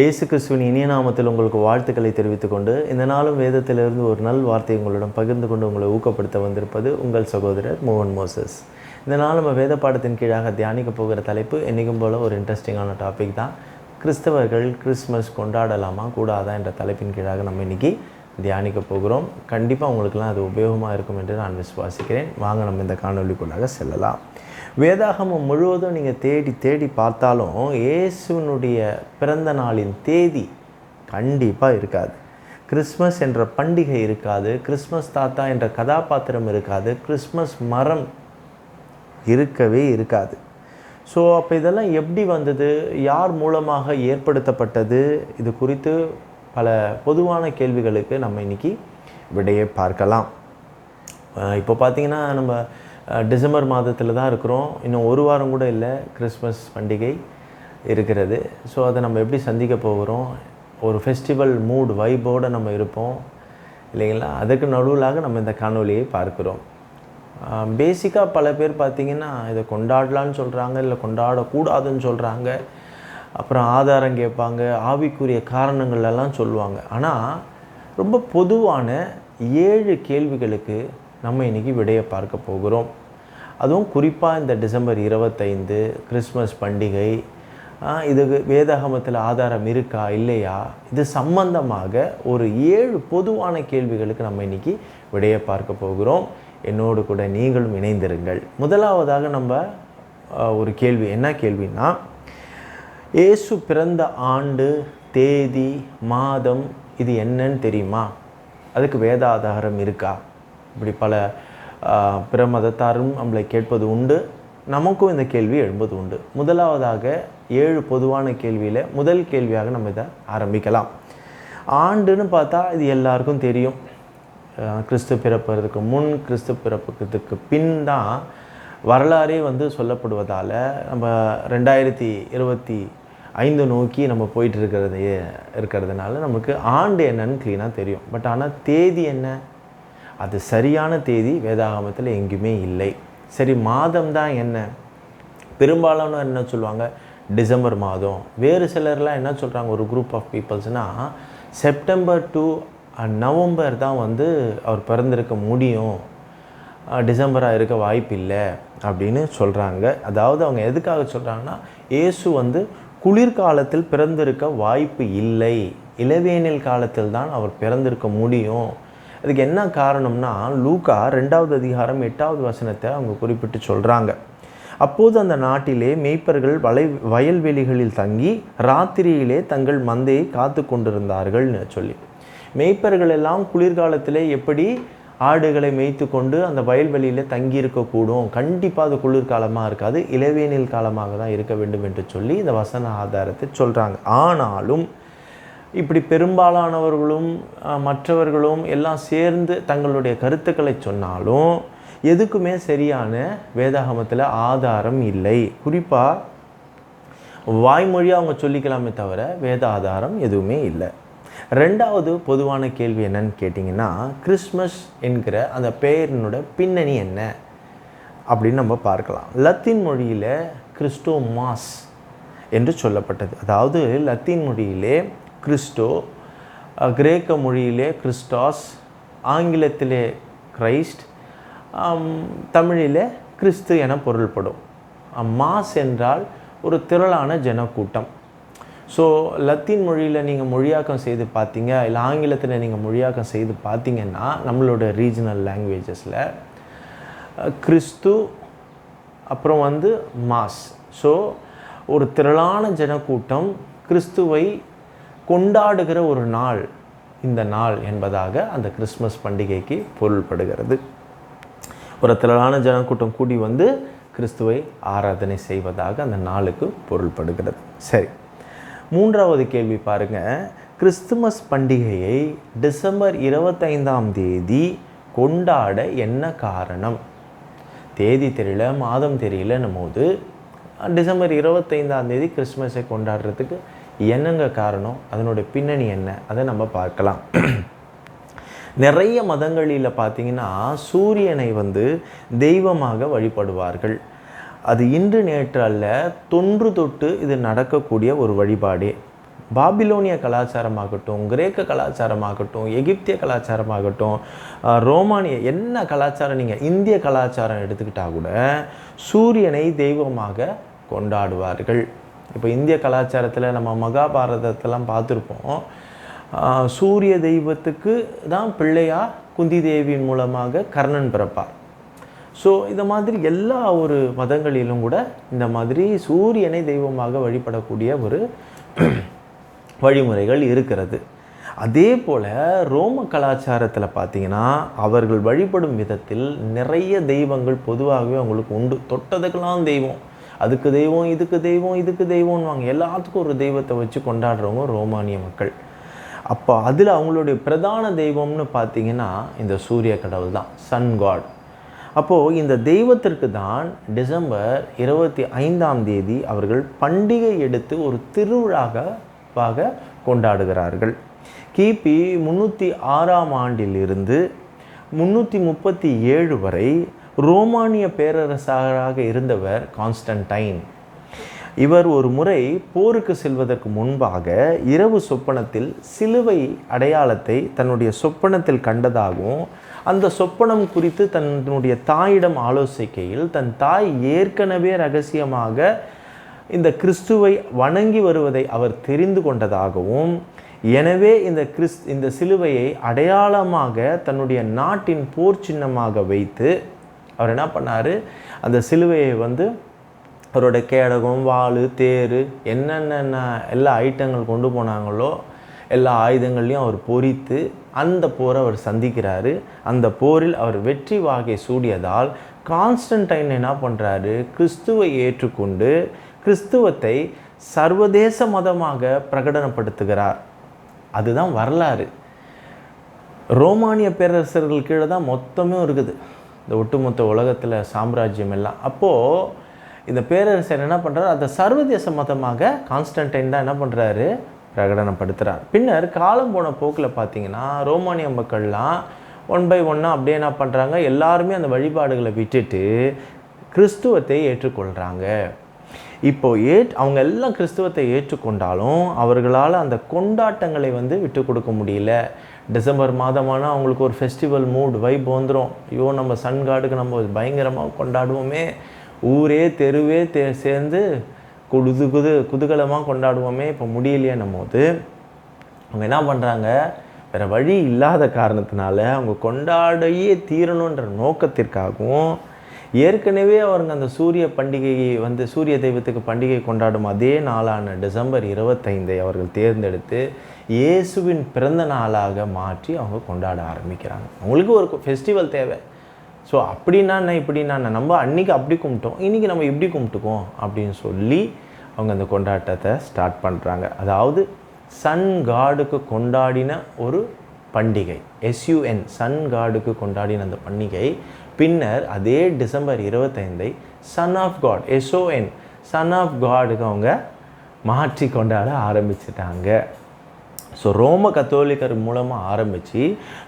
இயேசு கிறிஸ்துவின் இனிய நாமத்தில் உங்களுக்கு வாழ்த்துக்களை தெரிவித்துக் கொண்டு இந்த நாளும் வேதத்திலிருந்து ஒரு நல் வார்த்தை உங்களிடம் பகிர்ந்து கொண்டு உங்களை ஊக்கப்படுத்த வந்திருப்பது உங்கள் சகோதரர் மோகன் மோசஸ். இந்த நாள் நம்ம வேத பாடத்தின் கீழாக தியானிக்க போகிற தலைப்பு என்றைக்கும் போல ஒரு இன்ட்ரெஸ்டிங்கான டாபிக் தான். கிறிஸ்தவர்கள் கிறிஸ்மஸ் கொண்டாடலாமா கூடாதா என்ற தலைப்பின் கீழாக நம்ம இன்னைக்கு தியானிக்க போகிறோம். கண்டிப்பாக உங்களுக்கெல்லாம் அது உபயோகமாக இருக்கும் என்று நான் விசுவாசிக்கிறேன். வாங்க நம்ம இந்த காணொலிக்குள்ளாக செல்லலாம். வேதாகமம் முழுவதும் நீங்கள் தேடி தேடி பார்த்தாலும் இயேசுவினுடைய பிறந்த நாளின் தேதி கண்டிப்பாக இருக்காது. கிறிஸ்மஸ் என்ற பண்டிகை இருக்காது. கிறிஸ்மஸ் தாத்தா என்ற கதாபாத்திரம் இருக்காது. கிறிஸ்மஸ் மரம் இருக்கவே இருக்காது. ஸோ அப்போ இதெல்லாம் எப்படி வந்தது? யார் மூலமாக ஏற்படுத்தப்பட்டது? இது குறித்து பல பொதுவான கேள்விகளுக்கு நம்ம இன்னைக்கு விடையை பார்க்கலாம். இப்போ பார்த்தீங்கன்னா நம்ம டிசம்பர் மாதத்தில் தான் இருக்கிறோம். இன்னும் ஒரு வாரம் கூட இல்லை கிறிஸ்மஸ் பண்டிகை இருக்கிறது. ஸோ அதை நம்ம எப்படி சந்திக்க போகிறோம்? ஒரு ஃபெஸ்டிவல் மூட் வைபோடு நம்ம இருப்போம். இல்லைங்களா? அதுக்கு நடுவிலாக நம்ம இந்த காணொலியை பார்க்குறோம். பேசிக்காக பல பேர் பார்த்திங்கன்னா இதை கொண்டாடலான்னு சொல்கிறாங்க இல்லை கொண்டாடக்கூடாதுன்னு சொல்கிறாங்க அப்புறம் ஆதாரம் கேட்பாங்க ஆவிக்குரிய காரணங்கள் எல்லாம் சொல்லுவாங்க. ஆனால் ரொம்ப பொதுவான ஏழு கேள்விகளுக்கு நம்ம இன்றைக்கி விடையை பார்க்க போகிறோம். அதுவும் குறிப்பாக இந்த டிசம்பர் இருபத்தைந்து கிறிஸ்மஸ் பண்டிகை இது இதுக்கு வேதாகமத்தில் ஆதாரம் இருக்கா இல்லையா? இது சம்பந்தமாக ஒரு ஏழு பொதுவான கேள்விகளுக்கு நம்ம இன்னைக்கு விடையை பார்க்க போகிறோம். என்னோடு கூட நீங்களும் இணைந்திருங்கள். முதலாவதாக நம்ம ஒரு கேள்வி. என்ன கேள்வின்னா இயேசு பிறந்த ஆண்டு தேதி மாதம் இது என்னன்னு தெரியுமா? அதுக்கு வேதாதாரம் இருக்கா? இப்படி பல பிற மதத்தாரும் நம்மளை கேட்பது உண்டு. நமக்கும் இந்த கேள்வி எழும்பது உண்டு. முதலாவதாக ஏழு பொதுவான கேள்வியில் முதல் கேள்வியாக நம்ம இதை ஆரம்பிக்கலாம். ஆண்டுன்னு பார்த்தா இது எல்லாருக்கும் தெரியும். கிறிஸ்து பிறப்புறதுக்கு முன் கிறிஸ்து பிறப்புக்கு பின் தான் வரலாறே வந்து சொல்லப்படுவதால் நம்ம ரெண்டாயிரத்தி இருபத்தி ஐந்து நோக்கி நம்ம போயிட்டு இருக்கிறது இருக்கிறதுனால நமக்கு ஆண்டு என்னன்னு க்ளீனாக தெரியும். பட் ஆனால் தேதி என்ன? அது சரியான தேதி வேதாகமத்தில் எங்கேயுமே இல்லை. சரி மாதம் தான் என்ன? பெரும்பாலான என்ன சொல்லுவாங்க? டிசம்பர் மாதம். வேறு சிலர்லாம் என்ன சொல்கிறாங்க ஒரு குரூப் ஆஃப் பீப்புள்ஸ்னால் செப்டம்பர் டு நவம்பர் தான் வந்து அவர் பிறந்திருக்க முடியும். டிசம்பராக இருக்க வாய்ப்பு இல்லை அப்படின்னு சொல்கிறாங்க அதாவது அவங்க எதுக்காக சொல்கிறாங்கன்னா இயேசு வந்து குளிர்காலத்தில் பிறந்திருக்க வாய்ப்பு இல்லை. இளவேனில் காலத்தில் தான் அவர் பிறந்திருக்க முடியும். அதுக்கு என்ன காரணம்னா லூக்கா ரெண்டாவது அதிகாரம் எட்டாவது வசனத்தை அவங்க குறிப்பிட்டு சொல்கிறாங்க அப்போது அந்த நாட்டிலே மேய்ப்பர்கள் வலை வயல்வெளிகளில் தங்கி ராத்திரியிலே தங்கள் மந்தையை காத்து கொண்டிருந்தார்கள்னு சொல்லி. மேய்ப்பர்கள் எல்லாம் குளிர்காலத்திலே எப்படி ஆடுகளை மேய்த்து கொண்டு அந்த வயல்வெளியில் தங்கி இருக்கக்கூடும் கண்டிப்பாக அது குளிர்காலமாக இருக்காது இளவேனில் காலமாக தான் இருக்க வேண்டும் என்று சொல்லி இந்த வசன ஆதாரத்தை சொல்கிறாங்க ஆனாலும் இப்படி பெரும்பாலானவர்களும் மற்றவர்களும் எல்லாம் சேர்ந்து தங்களுடைய கருத்துக்களை சொன்னாலும் எதுக்குமே சரியான வேதாகமத்தில் ஆதாரம் இல்லை. குறிப்பாக வாய்மொழியாக அவங்க சொல்லிக்கலாமே தவிர வேத ஆதாரம் எதுவுமே இல்லை. ரெண்டாவது பொதுவான கேள்வி என்னன்னு கேட்டிங்கன்னா கிறிஸ்மஸ் என்கிற அந்த பெயரினோட பின்னணி என்ன? அப்படின்னு நம்ம பார்க்கலாம். லத்தீன் மொழியில் கிறிஸ்டோ மாஸ் என்று சொல்லப்பட்டது. அதாவது லத்தீன் மொழியிலே கிறிஸ்டோ கிரேக்க மொழியிலே கிறிஸ்டாஸ் ஆங்கிலத்திலே கிரைஸ்ட் தமிழிலே கிறிஸ்து என பொருள்படும். மாஸ் என்றால் ஒரு திரளான ஜனக்கூட்டம். ஸோ லத்தீன் மொழியில் நீங்கள் மொழியாக்கம் செய்து பார்த்தீங்க இல்லை ஆங்கிலத்தில் நீங்கள் மொழியாக்கம் செய்து பார்த்தீங்கன்னா நம்மளோட ரீஜனல் லாங்குவேஜஸில் கிறிஸ்து அப்புறம் வந்து மாஸ். ஸோ ஒரு திரளான ஜனக்கூட்டம் கிறிஸ்துவை கொண்டாடுகிற ஒரு நாள் இந்த நாள் என்பதாக அந்த கிறிஸ்மஸ் பண்டிகைக்கு பொருள்படுகிறது. ஒரு திரளான ஜனக்கூட்டம் கூடி வந்து கிறிஸ்துவை ஆராதனை செய்வதாக அந்த நாளுக்கு பொருள்படுகிறது. சரி மூன்றாவது கேள்வி பாருங்க. கிறிஸ்துமஸ் பண்டிகையை டிசம்பர் இருபத்தைந்தாம் தேதி கொண்டாட என்ன காரணம்? தேதி தெரியல மாதம் தெரியலன்னும் போது டிசம்பர் இருபத்தைந்தாம் தேதி கிறிஸ்மஸை கொண்டாடுறதுக்கு என்னங்க காரணம்? அதனுடைய பின்னணி என்ன? அதை நம்ம பார்க்கலாம். நிறைய மதங்களில் பார்த்தீங்கன்னா சூரியனை வந்து தெய்வமாக வழிபடுவார்கள். அது இன்று நேற்று அல்ல தொன்று தொட்டு இது நடக்கக்கூடிய ஒரு வழிபாடே. பாபிலோனிய கலாச்சாரமாகட்டும் கிரேக்க கலாச்சாரமாகட்டும் எகிப்திய கலாச்சாரமாகட்டும் ரோமானிய என்ன கலாச்சாரம் நீங்கள் இந்திய கலாச்சாரம் எடுத்துக்கிட்டால் கூட சூரியனை தெய்வமாக கொண்டாடுவார்கள். இப்போ இந்திய கலாச்சாரத்தில் நம்ம மகாபாரதத்தெல்லாம் பார்த்துருப்போம். சூரிய தெய்வத்துக்கு தான் பிள்ளையா குந்தி தேவியின் மூலமாக கர்ணன் பிறப்பார். ஸோ இந்த மாதிரி எல்லா ஒரு மதங்களிலும் கூட இந்த மாதிரி சூரியனை தெய்வமாக வழிபடக்கூடிய ஒரு வழிமுறைகள் இருக்கிறது. அதே போல் ரோம கலாச்சாரத்தில் பார்த்தீங்கன்னா அவர்கள் வழிபடும் விதத்தில் நிறைய தெய்வங்கள் பொதுவாகவே அவங்களுக்கு உண்டு. தொட்டதுக்கெல்லாம் தெய்வம். அதுக்கு தெய்வம் இதுக்கு தெய்வம் இதுக்கு தெய்வம்னுவாங்க. எல்லாத்துக்கும் ஒரு தெய்வத்தை வச்சு கொண்டாடுறவங்க ரோமானிய மக்கள். அப்போ அதில் அவங்களுடைய பிரதான தெய்வம்னு பார்த்தீங்கன்னா இந்த சூரிய கடவுள் தான் சன் காட் அப்போது இந்த தெய்வத்திற்கு தான் டிசம்பர் இருபத்தி ஐந்தாம் தேதி அவர்கள் பண்டிகை எடுத்து ஒரு திருவிழாவாக கொண்டாடுகிறார்கள். கிபி முந்நூற்றி ஆறாம் ஆண்டிலிருந்து முந்நூற்றி முப்பத்தி ஏழு வரை ரோமானிய பேரரசராக இருந்தவர் கான்ஸ்டன்டைன். இவர் ஒரு முறை போருக்கு செல்வதற்கு முன்பாக இரவு சொப்பனத்தில் சிலுவை அடையாளத்தை தன்னுடைய சொப்பனத்தில் கண்டதாகவும் அந்த சொப்பனம் குறித்து தன்னுடைய தாயிடம் ஆலோசிக்கையில் தன் தாய் ஏற்கனவே ரகசியமாக இந்த கிறிஸ்துவை வணங்கி வருவதை அவர் தெரிந்து கொண்டதாகவும் எனவே இந்த கிறிஸ் இந்த சிலுவையை அடையாளமாக தன்னுடைய நாட்டின் போர் சின்னமாக வைத்து அவர் என்ன பண்ணார்? அந்த சிலுவையை வந்து அவரோட கேடகம் வாள் தேர் என்னென்ன எல்லா ஐட்டங்கள் கொண்டு போனாங்களோ எல்லா ஆயுதங்களையும் அவர் பொறித்து அந்த போரை அவர் சந்திக்கிறாரு. அந்த போரில் அவர் வெற்றி வாகை சூடியதால் கான்ஸ்டன்டைன் என்ன பண்ணுறாரு கிறிஸ்துவை ஏற்றுக்கொண்டு கிறிஸ்துவத்தை சர்வதேச மதமாக பிரகடனப்படுத்துகிறார். அதுதான் வரலாறு. ரோமானிய பேரரசர்கள் கீழே தான் மொத்தமும் இருக்குது. இந்த ஒட்டுமொத்த உலகத்தில் சாம்ராஜ்யம் எல்லாம். அப்போது இந்த பேரரசர் என்ன பண்ணுறாரு அதை சர்வதேச மதமாக கான்ஸ்டன்டைன் தான் என்ன பண்ணுறாரு பிரகடனப்படுத்துகிறார் பின்னர் காலம் போன போக்கில் பார்த்தீங்கன்னா ரோமானிய மக்கள்லாம் ஒன் பை ஒன்னாக அப்படியே என்ன பண்ணுறாங்க எல்லாருமே அந்த வழிபாடுகளை விட்டுட்டு கிறிஸ்துவத்தை ஏற்றுக்கொள்கிறாங்க இப்போ ஏற் அவங்க எல்லாம் கிறிஸ்துவத்தை ஏற்றுக்கொண்டாலும் அவர்களால் அந்த கொண்டாட்டங்களை வந்து விட்டு கொடுக்க முடியல. டிசம்பர் மாதமானால் அவங்களுக்கு ஒரு ஃபெஸ்டிவல் மூட் வைப் வந்துடும் ஐயோ நம்ம சன் காடுக்கு நம்ம பயங்கரமாக கொண்டாடுவோமே. ஊரே தெருவே தே சேர்ந்து குது குது குதூகலமாக கொண்டாடுவோமே. இப்போ முடியலையேன்னும் போது அவங்க என்ன பண்ணுறாங்க வேறு வழி இல்லாத காரணத்தினால அவங்க கொண்டாடையே தீரணுன்ற நோக்கத்திற்காகவும் ஏற்கனவே அவருங்க அந்த சூரிய பண்டிகையை வந்து சூரிய தெய்வத்துக்கு பண்டிகை கொண்டாடும் அதே நாளான டிசம்பர் இருபத்தைந்தை அவர்கள் தேர்ந்தெடுத்து இயேசுவின் பிறந்த நாளாக மாற்றி அவங்க கொண்டாட ஆரம்பிக்கிறாங்க. அவங்களுக்கு ஒரு ஃபெஸ்டிவல் தேவை. ஸோ அப்படின்னா என்ன இப்படின்னா நம்ம அன்றைக்கி அப்படி கும்பிட்டோம். இன்றைக்கி நம்ம இப்படி கும்பிட்டுக்கோம் அப்படின்னு சொல்லி அவங்க அந்த கொண்டாட்டத்தை ஸ்டார்ட் பண்ணுறாங்க அதாவது சன் காடுக்கு கொண்டாடின ஒரு பண்டிகை. எஸ்யூஎன் சன் காடுக்கு கொண்டாடின அந்த பண்டிகை பின்னர் அதே December இருபத்தைந்தை son of God S O N son of காடுக்கு அவங்க மாற்றி கொண்டாட ஆரம்பிச்சிட்டாங்க. ஸோ ரோம கத்தோலிக்கர் மூலமாக ஆரம்பித்து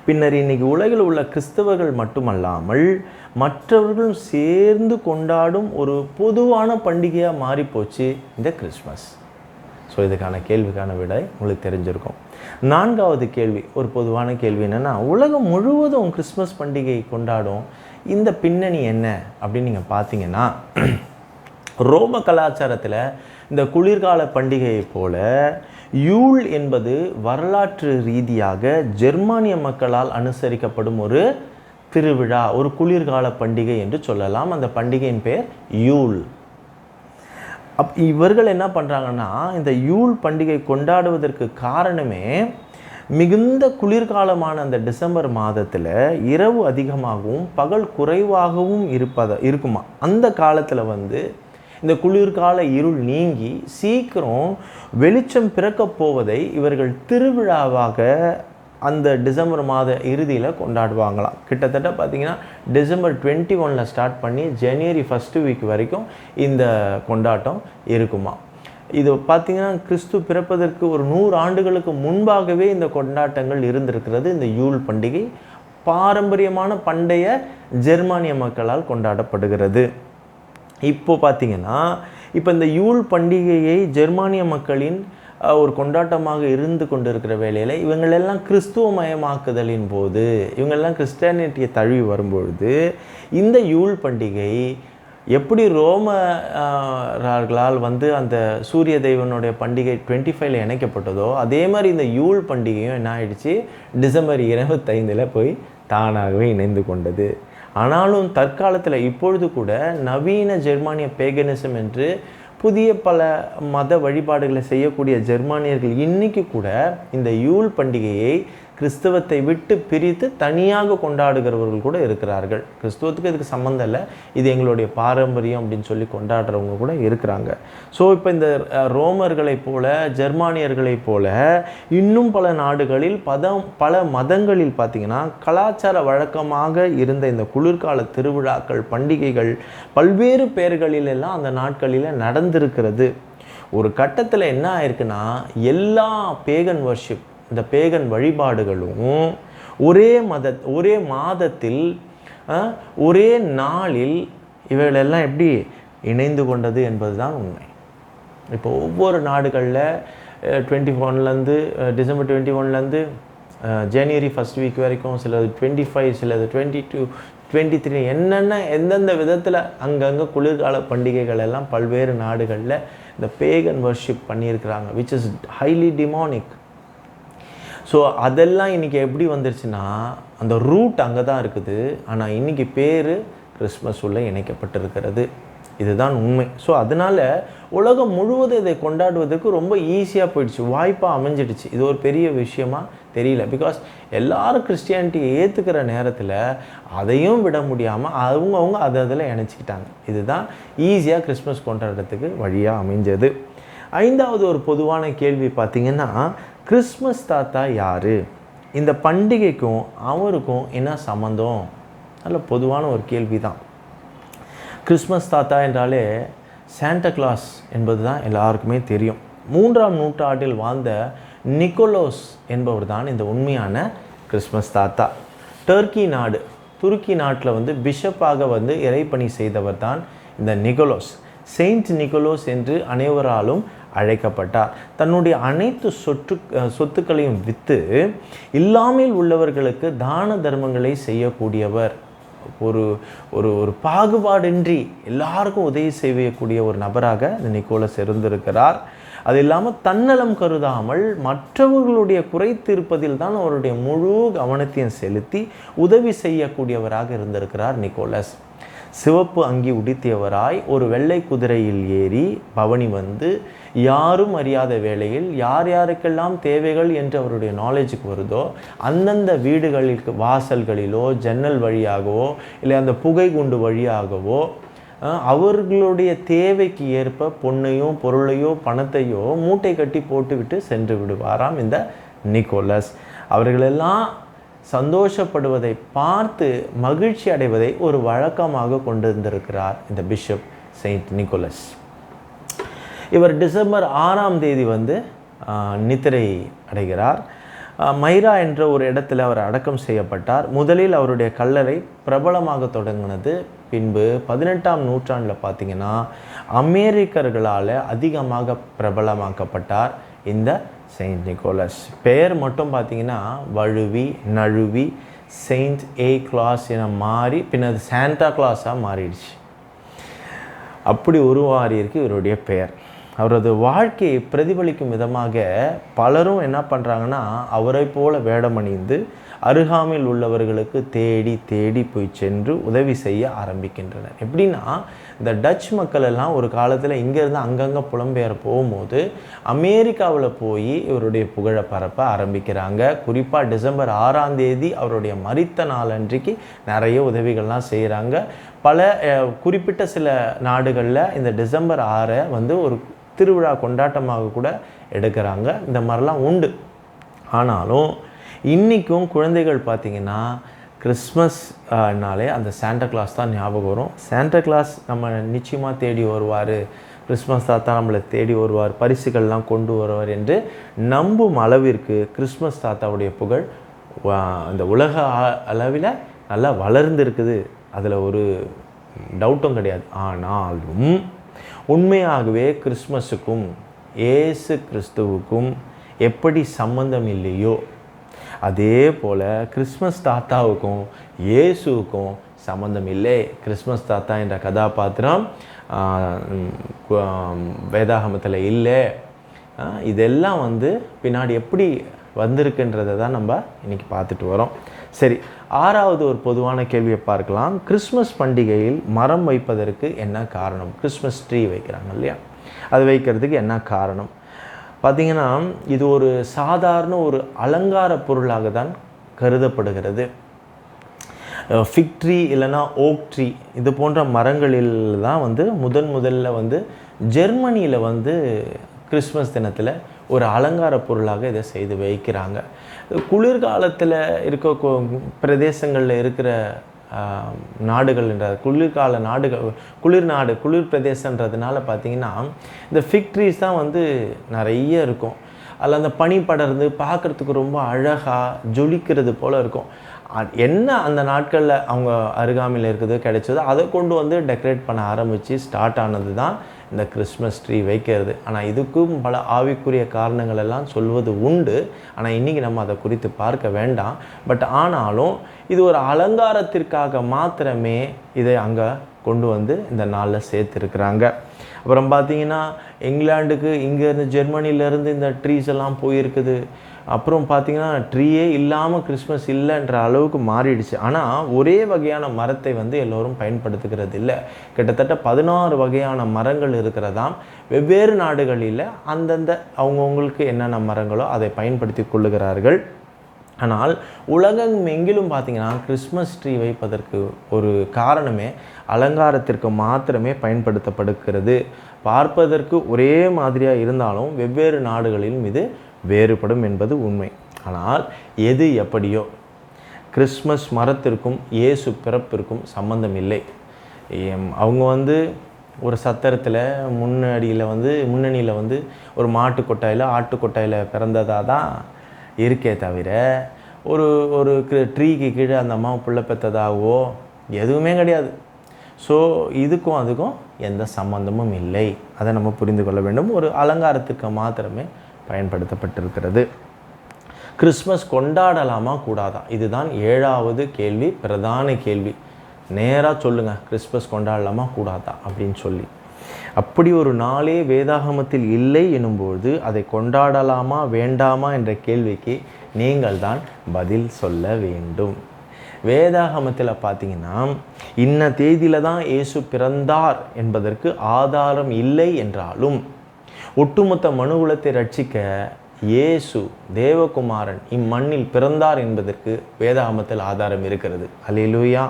பின்னர் இன்னைக்கு உலகில் உள்ள கிறிஸ்தவர்கள் மட்டுமல்லாமல் மற்றவர்களும் சேர்ந்து கொண்டாடும் ஒரு பொதுவான பண்டிகையாக மாறிப்போச்சு இந்த கிறிஸ்மஸ் ஸோ இதுக்கான கேள்விக்கான விடை உங்களுக்கு தெரிஞ்சிருக்கும். நான்காவது கேள்வி ஒரு பொதுவான கேள்வி என்னென்னா உலகம் முழுவதும் கிறிஸ்மஸ் பண்டிகை கொண்டாடும் இந்த பின்னணி என்ன அப்படின்னு நீங்கள் பார்த்தீங்கன்னா ரோம கலாச்சாரத்தில் இந்த குளிர்கால பண்டிகையைப் போல யூல் என்பது வரலாற்று ரீதியாக ஜெர்மானிய மக்களால் அனுசரிக்கப்படும் ஒரு திருவிழா ஒரு குளிர்கால பண்டிகை என்று சொல்லலாம். அந்த பண்டிகையின் பெயர் யூல். அப் இவர்கள் என்ன பண்ணுறாங்கன்னா இந்த யூல் பண்டிகை கொண்டாடுவதற்கு காரணமே மிகுந்த குளிர்காலமான அந்த டிசம்பர் மாதத்தில் இரவு அதிகமாகவும் பகல் குறைவாகவும் இருப்பதை இருக்குமா? அந்த காலத்தில் வந்து இந்த குளிர்கால இருள் நீங்கி சீக்கிரம் வெளிச்சம் பிறக்கப் போவதை இவர்கள் திருவிழாவாக அந்த டிசம்பர் மாத இறுதியில் கொண்டாடுவாங்களாம். கிட்டத்தட்ட பார்த்தீங்கன்னா டிசம்பர் டுவெண்ட்டி ஒனில் ஸ்டார்ட் பண்ணி ஜனவரி ஃபஸ்ட்டு வீக் வரைக்கும் இந்த கொண்டாட்டம் இருக்குமா? இது பார்த்திங்கன்னா கிறிஸ்து பிறப்பதற்கு ஒரு நூறு ஆண்டுகளுக்கு முன்பாகவே இந்த கொண்டாட்டங்கள் இருந்திருக்கிறது. இந்த யூல் பண்டிகை பாரம்பரியமான பண்டைய ஜெர்மானிய மக்களால் கொண்டாடப்படுகிறது. இப்போ பார்த்தீங்கன்னா இப்போ இந்த யூல் பண்டிகையை ஜெர்மானிய மக்களின் ஒரு கொண்டாட்டமாக இருந்து கொண்டு இருக்கிற இவங்களெல்லாம் கிறிஸ்துவமயமாக்குதலின் போது இவங்களெல்லாம் கிறிஸ்டியானிட்டியை தழுவி வரும்பொழுது இந்த யூல் பண்டிகை எப்படி ரோமர்களால் வந்து அந்த சூரிய தெய்வனுடைய பண்டிகை டுவெண்ட்டி ஃபைவ்ல இணைக்கப்பட்டதோ அதே மாதிரி இந்த யூல் பண்டிகையும் என்ன ஆயிடுச்சு? டிசம்பர் இருபத்தைந்தில் போய் தானாகவே இணைந்து கொண்டது. ஆனாலும் தற்காலத்தில் இப்பொழுது கூட நவீன ஜெர்மானிய பேகனிசம் என்று புதிய பல மத வழிபாடுகளை செய்யக்கூடிய ஜெர்மானியர்கள் இன்றைக்கி கூட இந்த யூல் பண்டிகையை கிறிஸ்தவத்தை விட்டு பிரித்து தனியாக கொண்டாடுகிறவர்கள் கூட இருக்கிறார்கள். கிறிஸ்துவத்துக்கு இதுக்கு சம்மந்தம் இல்லை. இது எங்களுடைய பாரம்பரியம் அப்படின்னு சொல்லி கொண்டாடுறவங்க கூட இருக்கிறாங்க. ஸோ இப்போ இந்த ரோமர்களைப் போல ஜெர்மானியர்களைப் போல இன்னும் பல நாடுகளில் பதம் பல மதங்களில் பார்த்தீங்கன்னா கலாச்சார வழக்கமாக இருந்த இந்த குளிர்கால திருவிழாக்கள் பண்டிகைகள் பல்வேறு பெயர்களில் எல்லாம் அந்த நாட்களில் நடந்திருக்கிறது. ஒரு கட்டத்தில் என்ன ஆயிருக்குன்னா எல்லா பேகன் வர்ஷிப் இந்த பேகன் வழிபாடுகளும் ஒரே மத ஒரே மாதத்தில் ஒரே நாளில் இவைகளெல்லாம் எப்படி இணைந்து கொண்டது என்பது தான் உண்மை. இப்போ ஒவ்வொரு நாடுகளில் டுவெண்ட்டி ஒன்லேருந்து டிசம்பர் டுவெண்ட்டி ஒன்லேருந்து ஜனவரி ஃபஸ்ட் வீக் வரைக்கும் சிலது டுவெண்ட்டி ஃபைவ் சிலது டுவெண்ட்டி டூ டுவெண்ட்டி த்ரீ என்னென்ன எந்தெந்த விதத்தில் அங்கங்கே குளிர்கால பண்டிகைகள் எல்லாம் பல்வேறு நாடுகளில் இந்த பேகன் வர்ஷிப் பண்ணியிருக்கிறாங்க which is highly demonic so அதெல்லாம் இன்றைக்கி எப்படி வந்துருச்சுன்னா அந்த ரூட் அங்கே தான் இருக்குது. ஆனால் இன்றைக்கி பேர் கிறிஸ்மஸ் உள்ள இணைக்கப்பட்டிருக்கிறது. இதுதான் உண்மை. ஸோ அதனால் உலகம் முழுவதும் இதை கொண்டாடுவதற்கு ரொம்ப ஈஸியாக போயிடுச்சு. வாய்ப்பாக அமைஞ்சிடுச்சு. இது ஒரு பெரிய விஷயமா தெரியல. பிகாஸ் எல்லாரும் கிறிஸ்டியானிட்டியை ஏற்றுக்கிற நேரத்தில் அதையும் விட முடியாமல் அவங்கவுங்க அதை அதில் இணைச்சிக்கிட்டாங்க. இதுதான் ஈஸியாக கிறிஸ்மஸ் கொண்டாடுறதுக்கு வழியாக அமைஞ்சது. ஐந்தாவது ஒரு பொதுவான கேள்வி பார்த்திங்கன்னா கிறிஸ்மஸ் தாத்தா யார்? இந்த பண்டிகைக்கும் அவருக்கும் என்ன சம்மந்தம் நல்ல பொதுவான ஒரு கேள்வி தான் கிறிஸ்மஸ் தாத்தா என்றாலே சாண்டா கிளாஸ் என்பது தான் எல்லாருக்குமே தெரியும். மூன்றாம் நூற்றாண்டில் வாழ்ந்த நிக்கோலோஸ் என்பவர் தான் இந்த உண்மையான கிறிஸ்மஸ் தாத்தா. டர்க்கி நாடு துருக்கி நாட்டில் வந்து பிஷப்பாக வந்து இறைப்பணி செய்தவர் தான் இந்த நிக்கோலோஸ். செயின்ட் நிக்கோலோஸ் என்று அனைவராலும் அழைக்கப்பட்டார் தன்னுடைய அனைத்து சொத்து சொத்துக்களையும் விற்று இல்லாமல் உள்ளவர்களுக்கு தான தர்மங்களை செய்யக்கூடியவர். ஒரு ஒரு ஒரு பாகுபாடின்றி எல்லாருக்கும் உதவி செய்யக்கூடிய ஒரு நபராக இந்த நிக்கோலஸ் இருந்திருக்கிறார். அது இல்லாமல் தன்னலம் கருதாமல் மற்றவர்களுடைய குறை தீர்ப்பதில் தான் அவருடைய முழு கவனத்தையும் செலுத்தி உதவி செய்யக்கூடியவராக இருந்திருக்கிறார் நிக்கோலஸ். சிவப்பு அங்கி உடுத்தியவராய் ஒரு வெள்ளை குதிரையில் ஏறி பவனி வந்து யாரும் அறியாத வேளையில் யார் யாருக்கெல்லாம் தேவைகள் என்று அவருடைய நாலேஜுக்கு வருதோ அந்தந்த வீடுகளுக்கு வாசல்களிலோ ஜன்னல் வழியாகவோ இல்லை அந்த புகை குண்டு வழியாகவோ அவர்களுடைய தேவைக்கு ஏற்ப பொண்ணையோ பொருளையோ பணத்தையோ மூட்டை கட்டி போட்டுவிட்டு சென்று விடுவாராம் இந்த நிக்கோலஸ். அவர்களெல்லாம் சந்தோஷப்படுவதை பார்த்து மகிழ்ச்சி அடைவதை ஒரு வழக்கமாக கொண்டிருந்திருக்கிறார் இந்த பிஷப் செயின்ட் நிக்கோலஸ். இவர் டிசம்பர் ஆறாம் தேதி வந்து நித்திரை அடைகிறார். மைரா என்ற ஒரு இடத்துல அவர் அடக்கம் செய்யப்பட்டார். முதலில் அவருடைய கல்லறை பிரபலமாக தொடங்கினது பின்பு பதினெட்டாம் நூற்றாண்டில் பார்த்தீங்கன்னா அமெரிக்கர்களால் அதிகமாக பிரபலமாக்கப்பட்டார் இந்த செயின்ட் நிக்கோலஸ். பெயர் மட்டும் பார்த்தீங்கன்னா வழுவி நழுவி செயின்ட் ஏ கிளாஸ் என மாறி பின்னர் சாண்டா கிளாஸாக மாறிடுச்சு. அப்படி உருவாகிருக்கு இவருடைய பெயர். அவரது வாழ்க்கையை பிரதிபலிக்கும் விதமாக பலரும் என்ன பண்ணுறாங்கன்னா அவரை போல வேடமணிந்து அருகாமையில் உள்ளவர்களுக்கு தேடி தேடி போய் சென்று உதவி செய்ய ஆரம்பிக்கின்றனர். எப்படின்னா இந்த டச் மக்கள் எல்லாம் ஒரு காலத்தில் இங்கேருந்து அங்கங்கே புலம்பெயர் போகும்போது அமெரிக்காவில் போய் இவருடைய புகழை பரப்ப ஆரம்பிக்கிறாங்க. குறிப்பாக டிசம்பர் ஆறாம் தேதி அவருடைய மரித்த நாளன்றைக்கு நிறைய உதவிகள்லாம் செய்கிறாங்க பல குறிப்பிட்ட சில நாடுகளில் இந்த டிசம்பர் ஆறை வந்து ஒரு திருவிழா கொண்டாட்டமாக கூட எடுக்கிறாங்க. இந்த மாதிரிலாம் உண்டு. ஆனாலும் இன்றைக்கும் குழந்தைகள் பார்த்திங்கன்னா கிறிஸ்மஸ்னாலே அந்த சாண்டா கிளாஸ் தான் ஞாபகம் வரும். சாண்டா கிளாஸ் நம்ம நிச்சயமாக தேடி வருவார். கிறிஸ்மஸ் தாத்தா நம்மளை தேடி வருவார். பரிசுகள்லாம் கொண்டு வருவார் என்று நம்பும் அளவிற்கு கிறிஸ்மஸ் தாத்தாவுடைய புகழ் அந்த இந்த உலக அளவில் நல்லா வளர்ந்துருக்குது. அதில் ஒரு டவுட்டும் கிடையாது. ஆனாலும் உண்மையாகவே கிறிஸ்மஸுக்கும் ஏசு கிறிஸ்துவுக்கும் எப்படி சம்பந்தம் இல்லையோ அதே போல் கிறிஸ்மஸ் தாத்தாவுக்கும் இயேசுவுக்கும் சம்மந்தம் இல்லை. கிறிஸ்மஸ் தாத்தா என்ற கதாபாத்திரம் வேதாகமத்தில் இல்லை. இதெல்லாம் வந்து பின்னாடி எப்படி வந்திருக்குன்றதை தான் நம்ம இன்றைக்கி பார்த்துட்டு வரோம். சரி ஆறாவது ஒரு பொதுவான கேள்வியை பார்க்கலாம். கிறிஸ்மஸ் பண்டிகையில் மரம் வைப்பதற்கு என்ன காரணம்? கிறிஸ்மஸ் ட்ரீ வைக்கிறாங்க இல்லையா? அது வைக்கிறதுக்கு என்ன காரணம்? பார்த்தீங்கன்னா இது ஒரு சாதாரண ஒரு அலங்கார பொருளாக தான் கருதப்படுகிறது. ஃபிக் ட்ரீ இல்லைன்னா ஓக் ட்ரீ இது போன்ற மரங்களில் தான் வந்து முதன் முதல்ல வந்து ஜெர்மனியில் வந்து கிறிஸ்மஸ் தினத்தில் ஒரு அலங்கார பொருளாக இதை செய்து வைக்கிறாங்க. குளிர்காலத்தில் இருக்க பிரதேசங்களில் இருக்கிற நாடுகள் என்ற குளிர்கால நாடுகள் குளிர் நாடு குளிர் பிரதேசன்றதுனால பார்த்தீங்கன்னா இந்த ஃபிக் ட்ரீஸ் தான் வந்து நிறைய இருக்கும். அதில் அந்த பனி படர்ந்து பார்க்குறதுக்கு ரொம்ப அழகாக ஜொலிக்கிறது போல் இருக்கும். என்ன அந்த நாட்களில் அவங்க அருகாமையில் இருக்குது கிடைச்சதோ அதை கொண்டு வந்து டெக்கரேட் பண்ண ஆரம்பித்து ஸ்டார்ட் ஆனது தான் இந்த கிறிஸ்மஸ் ட்ரீ வைக்கிறது. ஆனால் இதுக்கும் பல ஆவிக்குரிய காரணங்கள் எல்லாம் சொல்வது உண்டு. ஆனால் இன்றைக்கி நம்ம அதை குறித்து பார்க்க வேண்டாம். பட் ஆனாலும் இது ஒரு அலங்காரத்திற்காக மாத்திரமே இதை அங்கே கொண்டு வந்து இந்த நாளில் சேர்த்துருக்குறாங்க. அப்புறம் பார்த்தீங்கன்னா இங்கிலாந்துக்கு இங்கேருந்து ஜெர்மனிலேருந்து இந்த ட்ரீஸ் எல்லாம் போயிருக்குது. அப்புறம் பார்த்தீங்கன்னா ட்ரீயே இல்லாமல் கிறிஸ்மஸ் இல்லைன்ற அளவுக்கு மாறிடுச்சு. ஆனால் ஒரே வகையான மரத்தை வந்து எல்லோரும் பயன்படுத்துகிறது இல்லை. கிட்டத்தட்ட பதினாறு வகையான மரங்கள் இருக்கிறதாம். வெவ்வேறு நாடுகளில் அந்தந்த அவங்கவுங்களுக்கு என்னென்ன மரங்களோ அதை பயன்படுத்தி கொள்ளுகிறார்கள். ஆனால் உலகம் எங்கிலும் பார்த்தீங்கன்னா கிறிஸ்மஸ் ட்ரீ வைப்பதற்கு ஒரு காரணமே அலங்காரத்திற்கு மாத்திரமே பயன்படுத்தப்படுகிறது. பார்ப்பதற்கு ஒரே மாதிரியாக இருந்தாலும் வெவ்வேறு நாடுகளிலும் இது வேறுபடும் என்பது உண்மை. ஆனால் எது எப்படியோ கிறிஸ்மஸ் மரத்திற்கும் இயேசு பிறப்பிற்கும் சம்பந்தம் இல்லை. அவங்க வந்து ஒரு சத்திரத்தில் முன்னாடியில் வந்து முன்னணியில் வந்து ஒரு மாட்டு கொட்டாயில் ஆட்டு கொட்டாயில் பிறந்ததாக தான் இருக்கே தவிர ஒரு ஒரு ட்ரீக்கு கீழே அந்த அம்மா புள்ள பெற்றதாகவோ எதுவுமே கிடையாது. ஸோ இதுக்கும் அதுக்கும் எந்த சம்மந்தமும் இல்லை. அதை நம்ம புரிந்து கொள்ள வேண்டும். ஒரு அலங்காரத்துக்கு மாத்திரமே பயன்படுத்தப்பட்டிருக்கிறது. கிறிஸ்மஸ் கொண்டாடலாமா கூடாதா? இதுதான் ஏழாவது கேள்வி பிரதான கேள்வி. நேராக சொல்லுங்கள் கிறிஸ்மஸ் கொண்டாடலாமா கூடாதா? அப்படின்னு சொல்லி. அப்படி ஒரு நாளே வேதாகமத்தில் இல்லை எனும்போது அதை கொண்டாடலாமா வேண்டாமா என்ற கேள்விக்கு நீங்கள் தான் பதில் சொல்ல வேண்டும். வேதாகமத்தில் பார்த்தீங்கன்னா இன்ன தேதியில் தான் இயேசு பிறந்தார் என்பதற்கு ஆதாரம் இல்லை என்றாலும் ஒட்டுமொத்த மனுகுலத்தை ரட்சிக்க இயேசு தேவகுமாரன் இம்மண்ணில் பிறந்தார் என்பதற்கு வேதாகமத்தில் ஆதாரம் இருக்கிறது. அல்லேலூயா.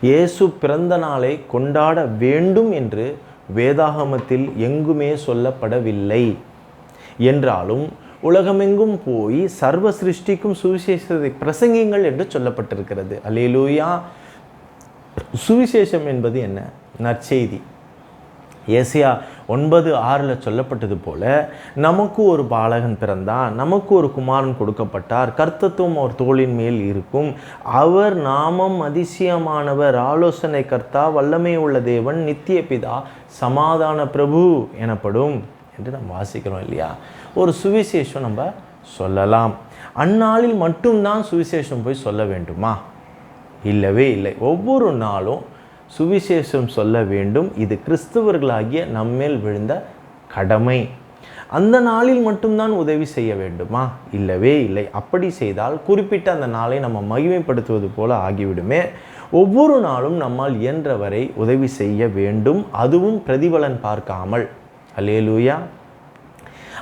இயேசு பிறந்த நாளை கொண்டாட வேண்டும் என்று வேதாகமத்தில் எங்குமே சொல்லப்படவில்லை. என்றாலும் உலகமெங்கும் போய் சர்வ சிருஷ்டிக்கும் சுவிசேஷத்தை பிரசங்கிங்கள் என்று சொல்லப்பட்டிருக்கிறது. அல்லேலூயா. சுவிசேஷம் என்பது என்ன? நற்செய்தி. ஏசியா ஒன்பது ஆறில் சொல்லப்பட்டது போல நமக்கு ஒரு பாலகன் பிறந்தான். நமக்கு ஒரு குமாரன் கொடுக்கப்பட்டார். கர்த்தத்துவம் அவர் தோளின் மேல் இருக்கும். அவர் நாமம் அதிசயமானவர். ஆலோசனை கர்த்தா வல்லமை உள்ள தேவன் நித்திய பிதா சமாதான பிரபு எனப்படும் என்று நம்ம வாசிக்கிறோம் இல்லையா? ஒரு சுவிசேஷம் நம்ம சொல்லலாம். அந்நாளில் மட்டும்தான் சுவிசேஷம் போய் சொல்ல வேண்டுமா? இல்லவே இல்லை. ஒவ்வொரு நாளும் சுவிசேஷம் சொல்ல வேண்டும். இது கிறிஸ்தவர்களாகிய நம்மேல் விழுந்த கடமை. அந்த நாளில் மட்டும்தான் உதவி செய்ய வேண்டுமா? இல்லவே இல்லை. அப்படி செய்தால் குறிப்பிட்ட அந்த நாளை நம்ம மகிமைப்படுத்துவது போல ஆகிவிடுமே. ஒவ்வொரு நாளும் நம்மால் இயன்றவரை உதவி செய்ய வேண்டும். அதுவும் பிரதிபலன் பார்க்காமல். அல்லேலூயா.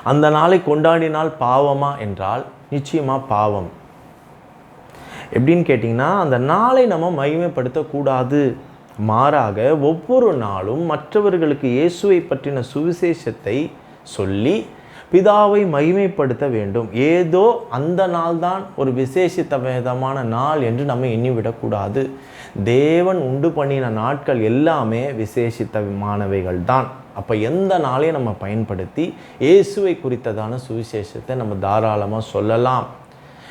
அந்த நாளை கொண்டாடினால் பாவமா என்றால் நிச்சயமா பாவம். எப்படின்னு கேட்டிங்கன்னா அந்த நாளை நம்ம மகிமைப்படுத்தக்கூடாது. மாறாக ஒவ்வொரு நாளும் மற்றவர்களுக்கு இயேசுவை பற்றின சுவிசேஷத்தை சொல்லி பிதாவை மகிமைப்படுத்த வேண்டும். ஏதோ அந்த நாள்தான் ஒரு விசேஷித்த விதமான நாள் என்று நம்ம எண்ணிவிடக்கூடாது. தேவன் உண்டு பண்ணின நாட்கள் எல்லாமே விசேஷித்தமானவைகள் தான் அப்போ எந்த நாளையும் நம்ம பயன்படுத்தி இயேசுவை குறித்ததான சுவிசேஷத்தை நம்ம தாராளமாக சொல்லலாம்.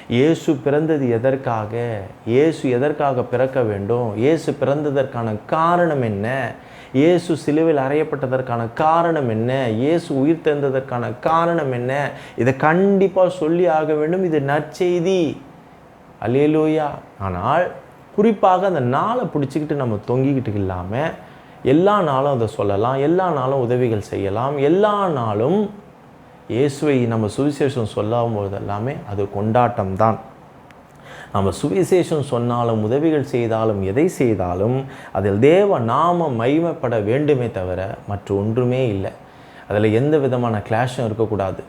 இயேசு பிறந்தது எதற்காக? இயேசு எதற்காக பிறக்க வேண்டும்? இயேசு பிறந்ததற்கான காரணம் என்ன? இயேசு சிலுவையில் அறையப்பட்டதற்கான காரணம் என்ன? இயேசு உயிர் தந்ததற்கான காரணம் என்ன? இதை கண்டிப்பாக சொல்லி ஆக வேண்டும். இது நற்செய்தி. அலேலூயா ஆனால் குறிப்பாக அந்த நாளை பிடிச்சிக்கிட்டு நம்ம தொங்கிக்கிட்டு இல்லாமல் எல்லா நாளும் அதை சொல்லலாம். எல்லா நாளும் உதவிகள் செய்யலாம். எல்லா நாளும் இயேசுவை நம்ம சுவிசேஷம் சொல்லாம போது எல்லாமே அது கொண்டாட்டம் தான் நம்ம சுவிசேஷம் சொன்னாலும் உதவிகள் செய்தாலும் எதை செய்தாலும் அதில் தேவ நாம மகிமைப்பட வேண்டுமே தவிர மற்ற ஒன்றுமே இல்லை. அதில் எந்த விதமான கிளாஷும் இருக்கக்கூடாது.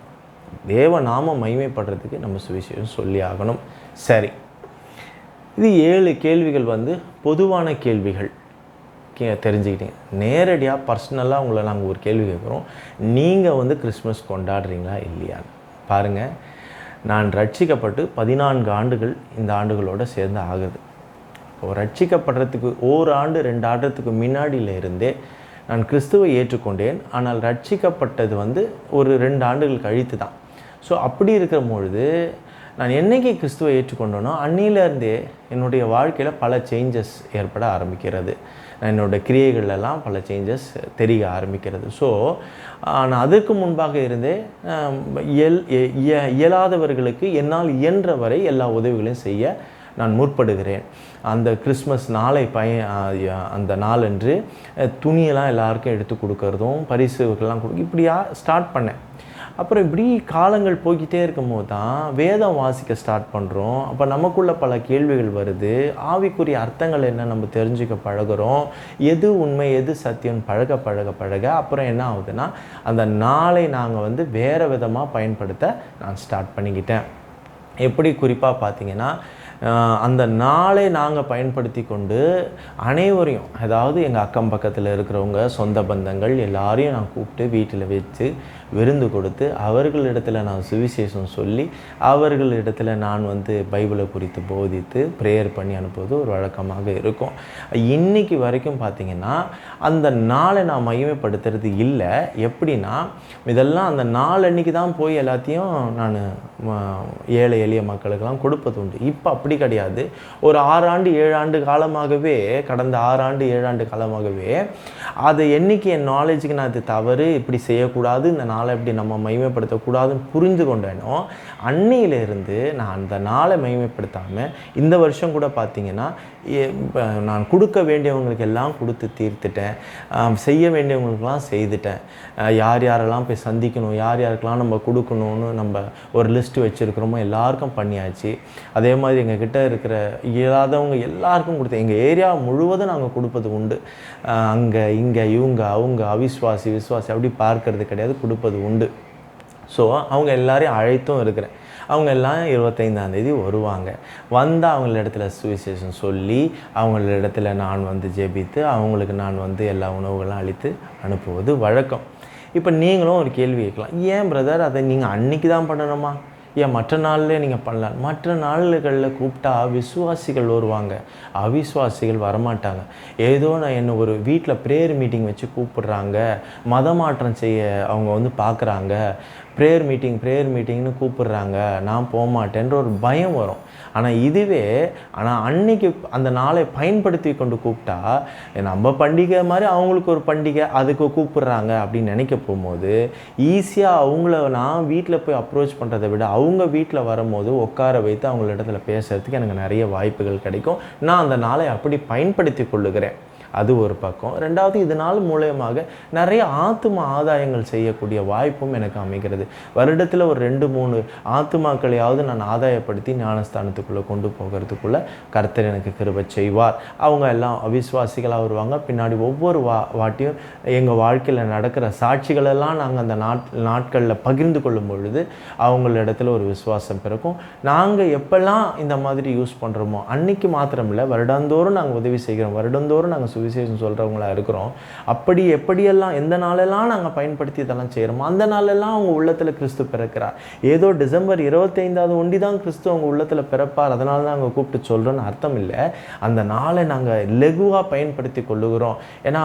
தேவ நாம மகிமைப்படுறதுக்கு நம்ம சுவிசேஷம் சொல்லி ஆகணும். சரி. இது ஏழு கேள்விகள் வந்து பொதுவான கேள்விகள். கே தெரிஞ்சுக்கிட்டீங்க. நேரடியாக பர்சனலாக உங்களை நாங்கள் ஒரு கேள்வி கேட்குறோம். நீங்கள் வந்து கிறிஸ்மஸ் கொண்டாடுறீங்களா இல்லையான்னு பாருங்கள் நான் ரட்சிக்கப்பட்டு பதினான்கு ஆண்டுகள் இந்த ஆண்டுகளோடு சேர்ந்து ஆகுது. இப்போ ரட்சிக்கப்படுறதுக்கு ஓர் ஆண்டு ரெண்டு ஆண்டுறதுக்கு முன்னாடியில இருந்தே நான் கிறிஸ்துவை ஏற்றுக்கொண்டேன். ஆனால் ரட்சிக்கப்பட்டது வந்து ஒரு ரெண்டு ஆண்டுகள் கழித்து தான். ஸோ அப்படி இருக்கிற பொழுது நான் என்றைக்கு கிறிஸ்துவை ஏற்றுக்கொண்டேனோ அன்னியிலேருந்தே என்னுடைய வாழ்க்கையில் பல சேஞ்சஸ் ஏற்பட ஆரம்பிக்கிறது. என்னோடய என்னோட பல சேஞ்சஸ் தெரிய ஆரம்பிக்கிறது. ஸோ நான் அதற்கு முன்பாக இருந்தே இயல் இய- இயலாதவர்களுக்கு என்னால் இயன்ற வரை எல்லா உதவிகளையும் செய்ய நான் முற்படுகிறேன். அந்த கிறிஸ்மஸ் நாளை பய அந்த நாளன்று துணியெல்லாம் எல்லாருக்கும் எடுத்து கொடுக்கறதும் பரிசுகள்லாம் கொடு இப்படியா ஸ்டார்ட் பண்ணேன். அப்புறம் இப்படி காலங்கள் போய்கிட்டே இருக்கும்போது தான் வேதம் வாசிக்க ஸ்டார்ட் பண்ணுறோம் அப்போ நமக்குள்ள பல கேள்விகள் வருது. ஆவிக்குரிய அர்த்தங்கள் என்ன நம்ம தெரிஞ்சுக்க பழகுறோம். எது உண்மை எது சத்தியம்? பழக பழக பழக. அப்புறம் என்ன ஆகுதுன்னா அந்த நாளை நாங்கள் வந்து வேறு விதமாக பயன்படுத்த நான் ஸ்டார்ட் பண்ணிக்கிட்டேன். எப்படி குறிப்பாக பார்த்தீங்கன்னா அந்த நாளை நாங்கள் பயன்படுத்தி கொண்டு அனைவரையும் அதாவது எங்கள் அக்கம் பக்கத்தில் இருக்கிறவங்க சொந்த பந்தங்கள் எல்லாரையும் நான் கூப்பிட்டு வீட்டில் வச்சு விருந்து கொடுத்து அவர்களிடத்தில் நான் சுவிசேஷம் சொல்லி அவர்களிடத்தில் நான் வந்து பைபிளை குறித்து போதித்து ப்ரேயர் பண்ணி அனுப்புவது ஒரு வழக்கமாக இருக்கும். இன்னைக்கு வரைக்கும் பார்த்திங்கன்னா அந்த நாளை நான் மகிமைப்படுத்துறது இல்லை. எப்படின்னா இதெல்லாம் அந்த நாள் அன்னைக்கு தான் போய் எல்லாத்தையும் நான் ஏழை எளிய மக்களுக்கெல்லாம் கொடுப்பது உண்டு. இப்போ அப்படி கிடையாது. ஒரு ஆறு ஆண்டு காலமாகவே கடந்த ஆறு ஆண்டு காலமாகவே அதை என்னைக்கு என் நாலேஜுக்கு நான் அது தவறு இப்படி செய்யக்கூடாது இந்த நாள் இப்படி நம்ம மகிமைப்படுத்தக்கூடாதுன்னு புரிந்து கொண்டேனோ அன்னையிலிருந்து நான் அந்த நாளை மகிமைப்படுத்தாமல் இந்த வருஷம் கூட பார்த்தீங்கன்னா நான் கொடுக்க வேண்டியவங்களுக்கு எல்லாம் கொடுத்து தீர்த்துட்டேன். செய்ய வேண்டியவங்களுக்கெல்லாம் செய்துட்டேன். யார் யாரெல்லாம் போய் சந்திக்கணும் யார் யாருக்கெல்லாம் நம்ம கொடுக்கணும்னு நம்ம ஒரு லிஸ்ட் வச்சுருக்கிறோமோ எல்லாருக்கும் பண்ணியாச்சு. அதே மாதிரி எங்கக்கிட்ட இருக்கிற இயலாதவங்க எல்லாருக்கும் கொடுத்தேன். எங்கள் ஏரியா முழுவதும் நாங்கள் கொடுப்பது உண்டு. அங்கே இங்கே இவங்க அவங்க அவிஸ்வாசி விஸ்வாசி அப்படி பார்க்கறது கிடையாது கொடுப்பது உண்டு. ஸோ அவங்க எல்லாரையும் அழைத்தும் இருக்கிறேன். அவங்க எல்லாம் இருபத்தைந்தாந்தேதி வருவாங்க. வந்தால் அவங்கள இடத்துல சுவிசேஷம் சொல்லி அவங்கள இடத்துல நான் வந்து ஜெபித்து அவங்களுக்கு நான் வந்து எல்லா உணவுகளும் அளித்து அனுப்புவது வழக்கம். இப்போ நீங்களும் ஒரு கேள்வி கேட்கலாம். ஏன் பிரதர் அதை நீங்கள் அன்னைக்கு தான் பண்ணணுமா? ஏன் மற்ற நாளில் நீங்கள் பண்ணலாம்? மற்ற நாள்களில் கூப்பிட்டா விசுவாசிகள் வருவாங்க. அவிசுவாசிகள் வரமாட்டாங்க. ஏதோ நான் என்ன ஒரு வீட்டில் ப்ரேயர் மீட்டிங் வச்சு கூப்பிடுறாங்க. மதமாற்றம் செய்ய அவங்க வந்து பார்க்குறாங்க. ப்ரேயர் மீட்டிங் ப்ரேயர் மீட்டிங்னு கூப்பிடுறாங்க நான் போக மாட்டேன்ற ஒரு பயம் வரும். ஆனால் இதுவே ஆனால் அன்னைக்கு அந்த நாளை பயன்படுத்தி கொண்டு கூப்பிட்டா நம்ம பண்டிகை மாதிரி அவங்களுக்கு ஒரு பண்டிகை அதுக்கு கூப்பிடுறாங்க அப்படின்னு நினைக்க போகும்போது ஈஸியாக அவங்கள நான் வீட்டில் போய் அப்ரோச் பண்ணுறதை விட அவங்க வீட்டில் வரும்போது உட்கார வைத்து அவங்கள இடத்துல பேசுகிறதுக்கு எனக்கு நிறைய வாய்ப்புகள் கிடைக்கும். நான் அந்த நாளை அப்படி பயன்படுத்தி கொள்ளுகிறேன். அது ஒரு பக்கம். ரெண்டாவது இதனால் மூலயமாக நிறைய ஆத்தும ஆதாயங்கள் செய்யக்கூடிய வாய்ப்பும் எனக்கு அமைகிறது. வருடத்தில் ஒரு ரெண்டு மூணு ஆத்துமாக்களையாவது நான் ஆதாயப்படுத்தி ஞானஸ்தானத்துக்குள்ளே கொண்டு போகிறதுக்குள்ள கர்த்தர் எனக்கு கிருபை செய்வார். அவங்க எல்லாம் அவிஸ்வாசிகளாக வருவாங்க. பின்னாடி ஒவ்வொரு வா வாட்டியும் எங்கள் வாழ்க்கையில் நடக்கிற சாட்சிகளெல்லாம் நாங்கள் அந்த நாட் நாட்களில் பகிர்ந்து கொள்ளும் பொழுது அவங்கள இடத்துல ஒரு விசுவாசம் பிறக்கும். நாங்கள் எப்பெல்லாம் இந்த மாதிரி யூஸ் பண்ணுறோமோ அன்னைக்கு மாத்திரமில்லை வருடந்தோறும் நாங்கள் உதவி செய்கிறோம். வருடந்தோறும் நாங்கள் சுவிசேஷம் சொல்கிறவங்களா இருக்கிறோம். அப்படி எப்படியெல்லாம் எந்த நாளெல்லாம் நாங்கள் பயன்படுத்தி இதெல்லாம் செய்கிறோமோ அந்த நாளெல்லாம் அவங்க உள்ளத்தில் கிறிஸ்து பிறக்கிறார். ஏதோ டிசம்பர் இருபத்தைந்தாவது ஒண்டி தான் கிறிஸ்து அவங்க உள்ளத்தில் பிறப்பார். அதனால தான் அவங்க கூப்பிட்டு சொல்கிறோன்னு அர்த்தம் இல்லை. அந்த நாளை நாங்கள் லெகுவாக பயன்படுத்தி கொள்ளுகிறோம். ஏன்னா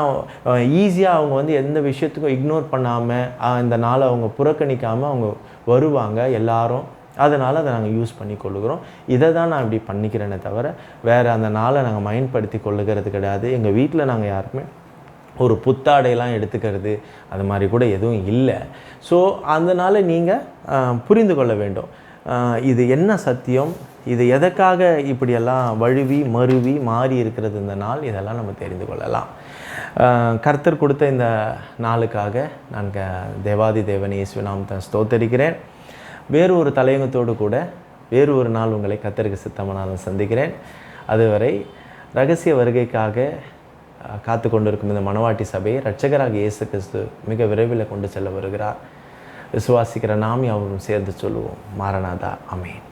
ஈஸியாக அவங்க வந்து எந்த விஷயத்துக்கும் இக்னோர் பண்ணாமல் இந்த நாளை அவங்க புறக்கணிக்காமல் அவங்க வருவாங்க. எல்லாரும் அதனால் அதை நாங்கள் யூஸ் பண்ணி கொள்ளுகிறோம் இதை தான் நான் இப்படி பண்ணிக்கிறேனே தவிர வேறு அந்த நாளை நாங்கள் பயன்படுத்தி கொள்ளுகிறது கிடையாது. எங்கள் வீட்டில் நாங்கள் யாருமே ஒரு புத்தாடையெல்லாம் எடுத்துக்கிறது அது மாதிரி கூட எதுவும் இல்லை. ஸோ அதனால் நீங்கள் புரிந்து கொள்ள வேண்டும். இது என்ன சத்தியம்? இது எதற்காக இப்படியெல்லாம் வழுவி மருவி மாறி இருக்கிறது இந்த நாள்? இதெல்லாம் நம்ம தெரிந்து கொள்ளலாம். கர்த்தர் கொடுத்த இந்த நாளுக்காக நான் தேவாதி தேவன் இயேசு நாமத்தை ஸ்தோத்தரிக்கிறேன். வேறு ஒரு தலையங்கத்தோடு கூட வேறு ஒரு நாள் உங்களை கத்தருக்கு சித்தமானாலும் சந்திக்கிறேன். அதுவரை ரகசிய வருகைக்காக காத்து கொண்டிருக்கும் இந்த மணவாட்டி சபையை ரட்சகராக இயேசு கிறிஸ்து மிக விரைவில் கொண்டு செல்ல வருகிறார். விசுவாசிக்கிற நாம் அவரும் சேர்ந்து சொல்லுவோம். மாரநாதா அமேன்